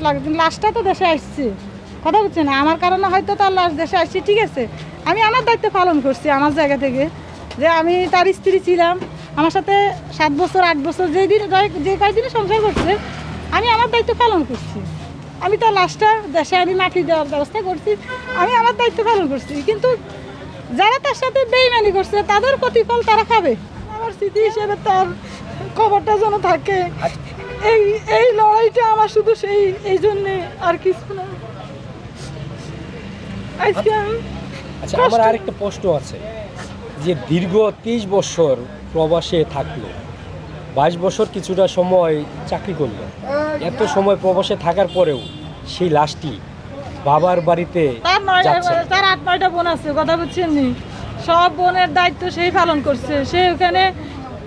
লাশটা তো দেশে আসছে। কথা বুঝছেন আমার কারণে হয়তো তার লাশ দেশে আসছে, ঠিক আছে। আমি আমার দায়িত্ব পালন করছি আমার জায়গা থেকে, যে আমি তার স্ত্রী ছিলাম। আমার সাথে সাত বছর, আট বছর যেই দিন যে- কয়েকদিনে সংসার করছে, আমি আমার দায়িত্ব পালন করছি। আমি তার লাশটা দেশে আমি মাটি দেওয়ার ব্যবস্থা করছি, আমি আমার দায়িত্ব পালন করছি। কিন্তু যারা তার সাথে বেইমানি করছে, তাদের প্রতিফল তারা খাবে। আমার স্মৃতি হিসেবে তার খবরটা যেন থাকে। এই এই লড়াইটা আমার শুধু সেই এই জন্যে আর কিছু না। আজকে আমি আচ্ছা আমার আরেকটা প্রশ্ন আছে। যে দীর্ঘ তেইশ বছর প্রবাসে থাকল বাইশ বছর কিছুটা সময় চাকরি করল এত সময় প্রবাসে থাকার পরেও সেই লাশটি বাবার বাড়িতে তার নয় তার আট নয়টা বোন আছে কথা বুঝছেন সব বোনের দায়িত্ব সেই পালন করছে। সে ওখানে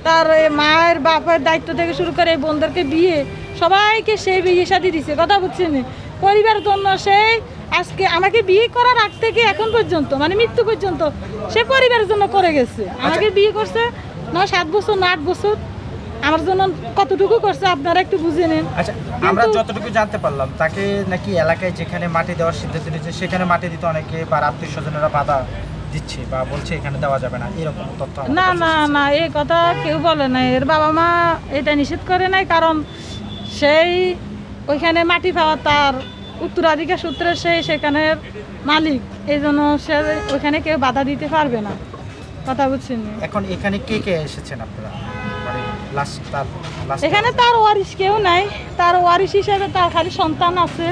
তার মায়ের বাপের দায়িত্ব থেকে শুরু করে এই বোনদেরকে বিয়ে সবাইকে সে বিয়ে শাদি দিছে কথা বুঝছেন? নি পরিবারের জন্য সেই আজকে আমাকে বিয়ে করার আগ থেকে এখন পর্যন্ত মানে মৃত্যু পর্যন্ত সে পরিবারের জন্য করে গেছে। আমাকে বিয়ে করছে নয় সাত বছর না আট বছর। আমার জন্য কতটুকু করছে আপনারা একটু বুঝে নেন। আচ্ছা আমরা যতটুকু জানতে পারলাম তাকে নাকি এলাকায় যেখানে মাটি দেওয়ার সিদ্ধান্ত নিয়েছে সেখানে মাটি দিতে অনেকে বা আত্মীয় স্বজনেরা বাধা দিচ্ছে বা বলছে এখানে দেওয়া যাবে না এরকম তথ্য না না। না এই কথা কেউ বলে নাই। এর বাবা মা এটা নিষেধ করে নাই কারণ সেই ওইখানে মাটি পাওয়া তার উত্তরাধিকার সূত্রে সেই সেখানের মালিক। এই জন্য সে ওইখানে কেউ বাধা দিতে পারবে না। কথা বুঝছেন? এখন এখানে কে কে এসেছেন আপনারা? মানে এখানে তার ওয়ারিশ কেউ নাই। তার ওয়ারিশ হিসেবে তার খালি সন্তান আছে।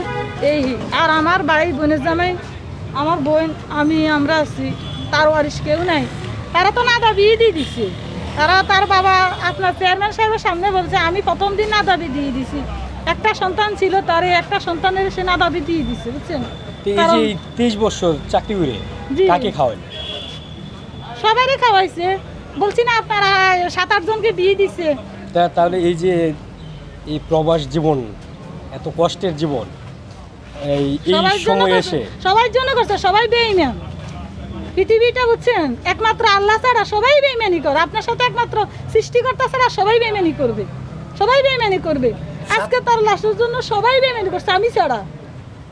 এই আর আমার ভাই বোনের জামাই আমার বোন আমি আমরা আছি। তার ওয়ারিশ কেউ নাই। তারা তো নাদা বিয়ে দিয়ে দিছে। তারা তার বাবা আপনার চেয়ারম্যান সাহেবের সামনে বলছে আমি প্রথম দিন নাদাবি দিয়ে দিছি। একটা সন্তান ছিল তার একটা সন্তানের সে নাদাবি দিয়ে দিছে বুঝছেন? তেইশ বছর চাকরি করে জি। কাকে খাওয়ান সবাইরে খাওয়াইছে। বলছি না আপনারা সাত আট জনকে বিয়ে দিছে। তাহলে এই যে এই প্রবাস জীবন এত কষ্টের জীবন এই সময় এসে সবার জন্য করছে সবাই বেইমান পৃথিবীটা বুঝছেন? একমাত্র আল্লাহ ছাড়া সবাই বেইমানি করে। আপনার সাথে একমাত্র সৃষ্টিকর্তা ছাড়া সবাই বেইমানি করবে। সবাই বেইমানি করবে। আজকে তার লাশের জন্য সবাই বেইমানি করছে আমি ছাড়া।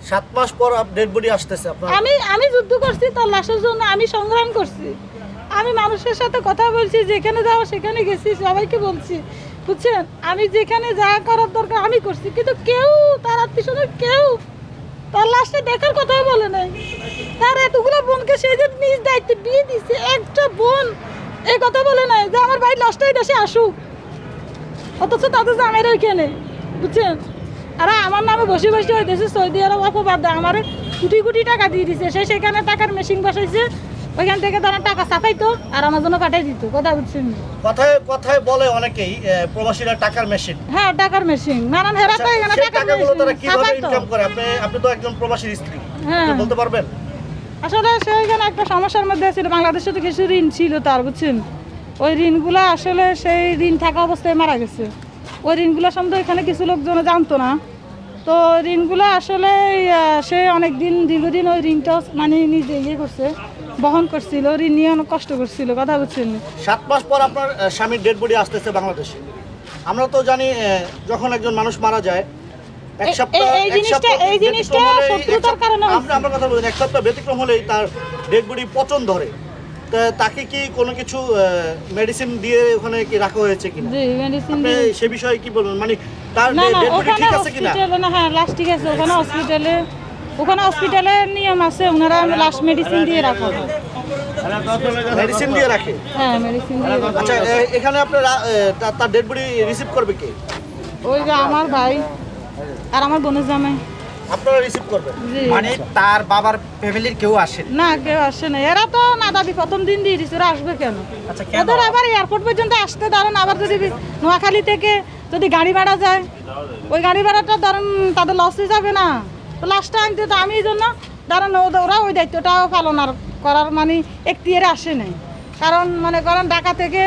সাত মাস পর ডেড বডি আসতেছে আপনার। আমি আমি যুদ্ধ করছি তার লাশের জন্য আমি সংগ্রাম করছি। আমি মানুষের সাথে কথা বলছি যেখানে যাওয়া সেখানে গেছি সবাইকে বলছি বুঝছেন? আমি যেখানে যা করার দরকার আমি করছি কিন্তু কেউ তার আত্মীয় কেউ তার লাস্টে দেখার কথাই বলে নাই। তার এতগুলো বোনকে সেই যে নিজ দায়িত্বে বিয়ে দিচ্ছে একটা বোন এই কথা বলে নাই যে আমার ভাই লাস্টটাই দেশে আসুক। অথচ তাদের জামের ওইখানে বুঝছেন? আর আমার নামে বসে বসে দেশে সৌদি আরব অপবাদ। আমার কোটি কোটি টাকা দিয়ে দিছে। সে সেখানে টাকার মেশিন বসাইছে। ওইখান থেকে তারা টাকা ছাপাইতো আর আমার জন্য পাঠাই দিত। কথা বুঝছেন কথায় কথায় বলে অনেকেই প্রবাসীরা টাকার মেশিন হ্যাঁ টাকার মেশিন নানান হেরা তো এখানে সেই টাকার টাকাগুলো তারা কীভাবে ইনকাম করে? আপনি আপনি তো একজন প্রবাসীর স্ত্রী। হ্যাঁ। বলতে পারবেন? আসলে সেইখানে একটা সমস্যার মধ্যে ছিল বাংলাদেশে তো কিছু ঋণ ছিল তার বুঝছেন? ওই ঋণগুলো আসলে সেই ঋণ থাকা অবস্থায় মারা গেছে। ওই ঋণগুলো সম্বন্ধে এখানে কিছু লোকজন জানতো না। তো ঋণগুলো আসলে সে অনেক দিন দীর্ঘদিন ওই ঋণটা মানে নিজে ইয়ে করছে বহন করছিল ঋণ নিয়ে অনেক কষ্ট করছিল কথা বুঝছেন? সাত মাস পর আপনার স্বামীর ডেড বডি আসতেছে বাংলাদেশে। আমরা তো জানি যখন একজন মানুষ মারা যায় এক সপ্তাহ এই- জিনিসটা- এই জিনিসটা শত্রুতার কারণে। আমার কথা এক সপ্তাহ ব্যতিক্রম হলেই তার ডেড বডি পচন ধরে। তাকে কি কোনো কিছু মেডিসিন দিয়ে ওখানে কি রাখা হয়েছে কিনা? জি মেডিসিন আপনি সে বিষয়ে কি বলবেন? মানে তার ডেড বডি ঠিক আছে কিনা? না হ্যাঁ লাস্ট ঠিক আছে ওখানে হসপিটালে ওখানে হসপিটালে নিয়ম আছে ওনারা লাস্ট মেডিসিন দিয়ে রাখা হয়। মেডিসিন দিয়ে রাখে? হ্যাঁ মেডিসিন দিয়ে আচ্ছা এখানে আপনার তার ডেড বডি রিসিভ করবে কে? ওই যে আমার ভাই আর আমার বোনের জামাই। আপনারা রিসিভ করবেন। মানে তার বাবার ফ্যামিলির কেউ আসেন না। কেউ আসে না এরা তো না দাবি প্রথম দিন দিয়ে দিচ্ছে ওরা আসবে কেন? আচ্ছা ওদের আবার এয়ারপোর্ট পর্যন্ত আসতে ধরেন। আবার যদি নোয়াখালী থেকে যদি গাড়ি ভাড়া যায় ওই গাড়ি ভাড়াটা ধরেন তাদের লসে যাবে না। তো লাস্টে আনতে তো আমি এই জন্য ধরেন ওরা ওই দায়িত্বটাও পালন আর করার মানে এখতিয়ারে আসে নাই। কারণ মনে করেন ঢাকা থেকে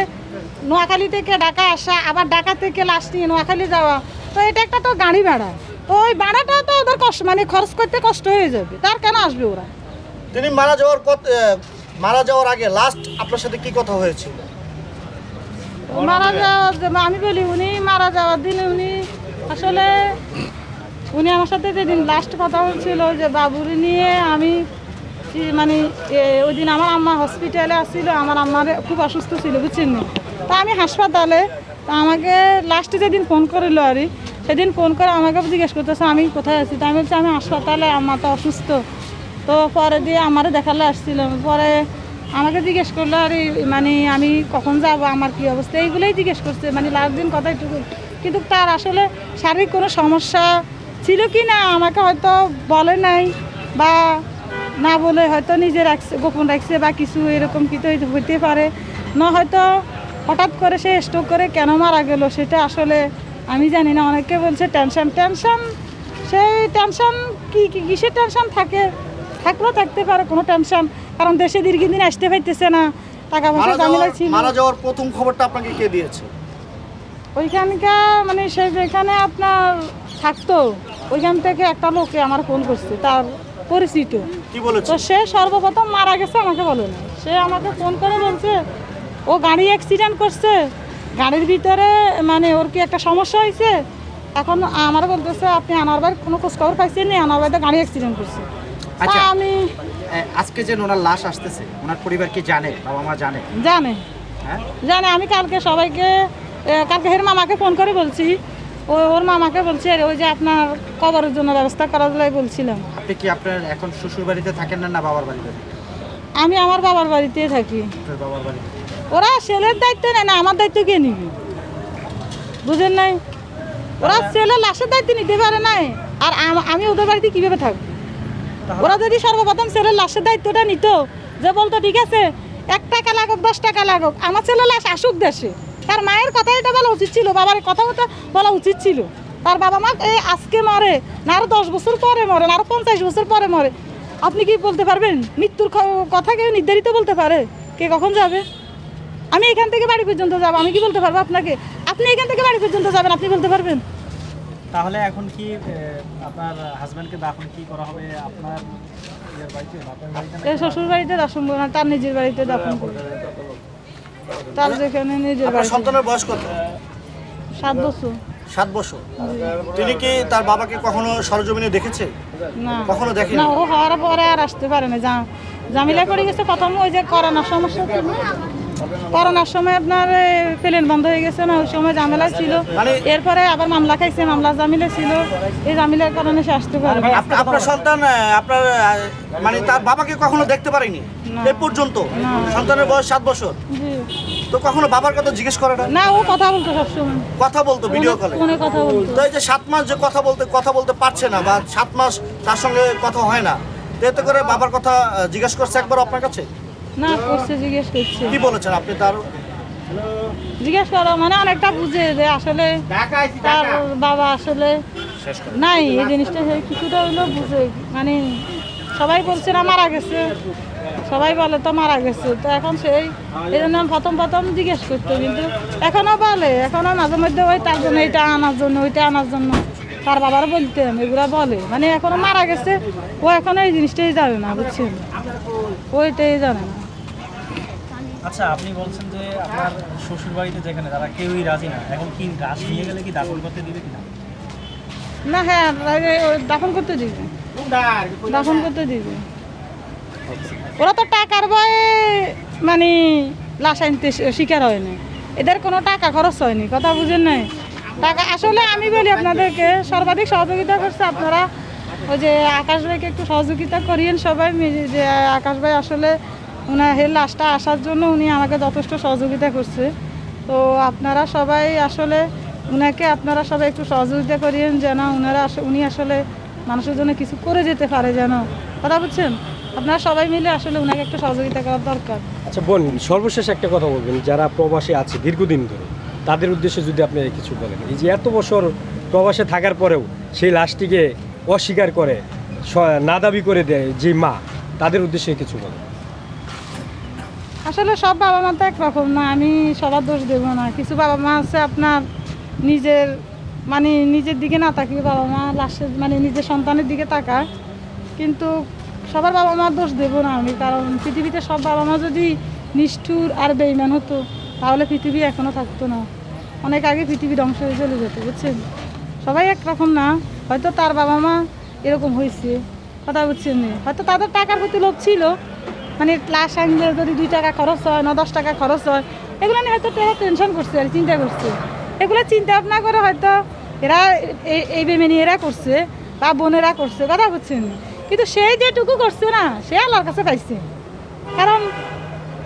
নোয়াখালী থেকে ঢাকা আসা আবার ঢাকা থেকে লাস্ট নিয়ে নোয়াখালী যাওয়া। তো এটা একটা তো গাড়ি ভাড়া। তো ওই ভাড়াটা তো ওদের কষ্ট মানে খরচ করতে কষ্ট হয়ে যাবে। তার কেন আসবে ওরা? তিনি মারা যাওয়ার কত মারা যাওয়ার আগে লাস্ট আপনার সাথে কি কথা হয়েছিল? মারা যাওয়ার আমি বলি উনি মারা যাওয়ার দিনে উনি আসলে উনি আমার সাথে যেদিন লাস্ট কথা বলছিল যে বাবুরে নিয়ে আমি মানে ওই দিন আমার আম্মা হসপিটালে আসছিল আমার আম্মার খুব অসুস্থ ছিল বুঝছেন নি? তা আমি হাসপাতালে তা আমাকে লাস্টে যেদিন ফোন করিল আর সেদিন ফোন করে আমাকে জিজ্ঞেস করতেছে, আমি কোথায় আছি? তা আমি বলছি, আমি হাসপাতালে আমার তো অসুস্থ। তো পরে দিয়ে আমারও দেখালে আসছিলাম পরে আমাকে জিজ্ঞেস করল, আর মানে আমি কখন যাব? আমার কি অবস্থা? এইগুলোই জিজ্ঞেস করছে মানে লাস্ট দিন কথা একটু কিন্তু তার আসলে শারীরিক কোনো সমস্যা ছিল কি না, আমাকে হয়তো বলে নাই বা না বলে হয়তো নিজে রাখছে, গোপন রাখছে বা কিছু এরকম কিছু হইতে পারে। না হয়তো হঠাৎ করে সে স্ট্রোক করে কেন মারা গেল, সেটা আসলে আমি জানি না অনেকে বলছে টেনশন টেনশন সেই টেনশন কি কি কিসের টেনশন থাকে? থাকলেও থাকতে পারে কোনো টেনশন কারণ দেশে দীর্ঘদিন আসতে পাইতেছে না টাকা পয়সা ঝামেলা ছিল। মারা যাওয়ার প্রথম খবরটা আপনাকে কে দিয়েছে? ওইখানকার মানে সে যেখানে আপনার থাকতো ওইখান থেকে একটা লোকে আমার ফোন করছে তার পরিচিত। কি বলেছে? তো সে সর্বপ্রথম মারা গেছে আমাকে বলে না সে আমাকে ফোন করে বলছে ও গাড়ি অ্যাক্সিডেন্ট করছে গাড়ির ভিতরে মানে ওর কি একটা সমস্যা হয়েছে? এখন আমার বলতেছে আপনি আনার বাড়ির কোনো খোঁজখবর পাইছেন নি আনার বাড়িতে গাড়ি অ্যাক্সিডেন্ট করছে। আচ্ছা। আমি আজকে যে ওনার লাশ আসতেছে ওনার পরিবার কি জানে? বাবা মা জানে? জানে। হ্যাঁ? জানে আমি কালকে সবাইকে কালকে হের মামাকে ফোন করে বলছি। ও ওর মামাকে বলছি "আরে, ওই যে আপনার কবরের জন্য ব্যবস্থা করার জন্য বলছিলাম। আপনি কি আপনার এখন শ্বশুর বাড়িতে থাকেন না না বাবার বাড়িতে? আমি আমার বাবার বাড়িতে থাকি। বাবার বাড়িতে? ওরা ছেলের দায়িত্ব নেয় না আমার দায়িত্ব কে নিবে? বুঝেন নাই? ওরা ছেলের লাশের দায়িত্ব নিতে পারে নাই। আর আমি ওদের বাড়িতে কীভাবে থাকব? ওরা যদি সর্বপ্রথম ছেলের লাশের দায়িত্বটা নিত যে বলতো ঠিক আছে এক টাকা লাগুক দশ টাকা লাগুক আমার ছেলে লাশ আসুক দেশে। তার মায়ের কথা এটা বলা উচিত ছিল বাবার কথা কথা বলা উচিত ছিল। তার বাবা মা এই আজকে মরে না আরও দশ বছর পরে মরে না আরও পঞ্চাশ বছর পরে মরে। আপনি কি বলতে পারবেন? মৃত্যুর কথা কেউ নির্ধারিত বলতে পারে? কে কখন যাবে? আমি এখান থেকে বাড়ি পর্যন্ত যাব আমি কি বলতে পারব আপনাকে? আপনি এখান থেকে বাড়ি পর্যন্ত যাবেন আপনি বলতে পারবেন? তাহলে এখন কি আপনার হাজবেন্ডকে দাফন কি করা হবে আপনার ইয়ের বাড়িতে বাপের বাড়িতে এই শ্বশুর বাড়িতে দাফন করব না তার নিজের বাড়িতে দাফন করব। তার যেখানে নিজের আপনার বাড়িতে। সন্তানের বয়স কত? সাত বছর। সাত বছর। তিনি কি তার বাবাকে কখনো সরজমিনে দেখেছে? না। কখনো দেখেনি? না ও হওয়ার পরে আর আসতে পারে না। যা জামিলা করে গেছে প্রথম ওই যে করোনার সমস্যা ছিল। করোনার সময় আপনার প্লেন বন্ধ হয়ে গেছে না ওই সময় ঝামেলা ছিল। মানে- এরপরে আবার মামলা খাইছে মামলা জামিলা ছিল। এই জামিলার কারণে সে আসতে পারে আপনার সন্তান আপনার মানে তার বাবাকে কখনো দেখতে পারেনি? এ পর্যন্ত? সন্তানের বয়স সাত বছর? তো কখনো বাবার কথা জিজ্ঞেস করে না? না ও কথা বলতো সবসময়। কথা বলতো ভিডিও কলে ফোনে কথা বলতো। তো এই যে সাত মাস যে কথা বলতে কথা বলতে পারছে না বা সাত মাস তার সঙ্গে কথা হয় না এতে করে বাবার কথা জিজ্ঞেস করছে একবার আপনার কাছে? না করছে জিজ্ঞেস করছে। কি বলেছেন আপনি তার? জিজ্ঞেস করো মানে অনেকটা বুঝে যে আসলে তার বাবা আসলে নাই এই জিনিসটা সে কিছুটা হইলেও বুঝে। মানে সবাই বলছে না মারা গেছে। সবাই বলে তো মারা গেছে। তো এখন সেই এই জন্য প্রথম প্রথম জিজ্ঞেস করতো কিন্তু এখনও বলে এখনও মাঝে মধ্যে ওই তার জন্য এটা আনার জন্য ওইটা আনার জন্য। তার বাবার বলতেন এগুলা বলে। মানে এখনও মারা গেছে ও এখন এই জিনিসটাই জানে না বুঝছেন? ওইটাই জানে না। আচ্ছা আপনি বলছেন যে আপনার শ্বশুর বাড়িতে যেখানে তারা কেউই রাজি না। এখন কি গাছ নিয়ে গেলে কি দাফন করতে দিবে কিনা? না হ্যাঁ দাফন করতে দিবে। দাফন করতে দিবে। ওরা তো টাকার ভয়ে মানে লাশ আনতে শিকার হয় না এদের কোনো টাকা খরচ হয়নি, কথা বুঝেন নাই? টাকা, আসলে আমি বলি আপনাদেরকে, সর্বাধিক সহযোগিতা করছে আপনারা। ওই যে আকাশ ভাইকে একটু সহযোগিতা করিয়েন সবাই যে আকাশ ভাই আসলে ওনার হে লাশটা আসার জন্য উনি আমাকে যথেষ্ট সহযোগিতা করছে। তো আপনারা সবাই আসলে উনাকে আপনারা সবাই একটু সহযোগিতা করিয়েন যেন আস- উনি আসলে মানুষের জন্য কিছু করে যেতে পারে যেন। কথা বুঝছেন? আপনারা সবাই মিলে আসলে উনাকে একটু সহযোগিতা করার দরকার। আচ্ছা বোন, সর্বশেষ একটা কথা বলবেন। যারা প্রবাসে আছে দীর্ঘদিন ধরে, তাদের উদ্দেশ্যে যদি আপনি কিছু বলেন। এই যে এত বছর প্রবাসে থাকার পরেও সেই লাশটিকে অস্বীকার করে না দাবি করে দেয় যে মা, তাদের উদ্দেশ্যে কিছু বলেন। আসলে সব বাবা মা তো একরকম না, আমি সবার দোষ দেব না। কিছু বাবা মা আছে আপনার নিজের মানে নিজের দিকে না তাকিয়ে বাবা মা লাস্টের মানে নিজের সন্তানের দিকে তাকায়। কিন্তু সবার বাবা মার দোষ দেব না আমি, কারণ পৃথিবীতে সব বাবা মা যদি নিষ্ঠুর আর বেইমান হতো, তাহলে পৃথিবী এখনও থাকতো না। অনেক আগে পৃথিবী ধ্বংস হয়ে চলে যেত, বুঝছেন? সবাই একরকম না, হয়তো তার বাবা মা এরকম হয়েছে, কথা বুঝছেন? হয়তো তাদের টাকার প্রতি লোভ ছিল মানে ক্লাস আনলে যদি দুই টাকা খরচ হয়, না দশ টাকা খরচ হয়, এগুলো নিয়ে হয়তো তারা টেনশন করছে আর চিন্তা করছে। এগুলো চিন্তা ভাবনা করে হয়তো এরা এই- বেমেনি এরা করছে, বা বোনেরা করছে, কথা বলছেন কিন্তু সে যেটুকু করছে না, সে আল্লাহর কাছে পাইছে। কারণ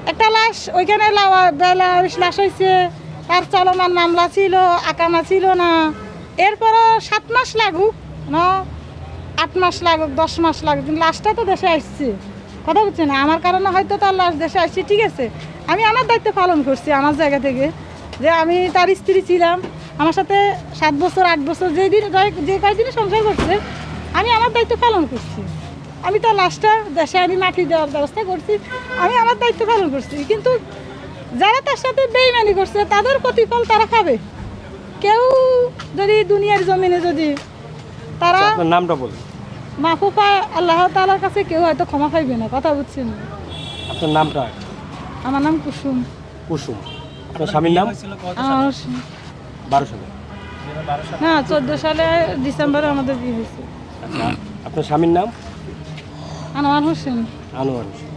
একটা লাশ, ওইখানে লাশ হয়েছে তার চলমান মামলা ছিল, আকামা ছিল না। এরপরও সাত মাস লাগুক, না, আট মাস লাগুক, দশ মাস লাগুক লাশটা তো দেশে আসছে। কথা বলছে না, আমার কারণে হয়তো তার লাশ দেশে আসছি, ঠিক আছে? আমি আমার দায়িত্ব পালন করছি আমার জায়গা থেকে, যে আমি তার স্ত্রী ছিলাম, আমার সাথে সাত বছর, আট বছর যেই দিন যে- কয়দিনে সংসার করছে, আমি আমার দায়িত্ব পালন করছি। আমি তার লাশটা দেশে আমি মাটি দেওয়ার ব্যবস্থা করছি, আমি আমার দায়িত্ব পালন করছি। কিন্তু যারা তার সাথে বেইমানি করছে, তাদের প্রতিফল তারা খাবে। কেউ যদি দুনিয়ার জমিনে যদি তারা আপনার নামটা বলুন। মাফু পায় আল্লাহ তালার কাছে কেউ হয়তো ক্ষমা পাইবে না কথা বুঝছেন? আপনার নামটা? আমার নাম কুসুম। কুসুম। আপনার স্বামীর নাম? আমার সালে বারো সালে। না চোদ্দ সালে ডিসেম্বরে আমাদের বিয়ে হয়েছে। আচ্ছা আপনার স্বামীর নাম? আনোয়ার হোসেন। আনোয়ার হোসেন।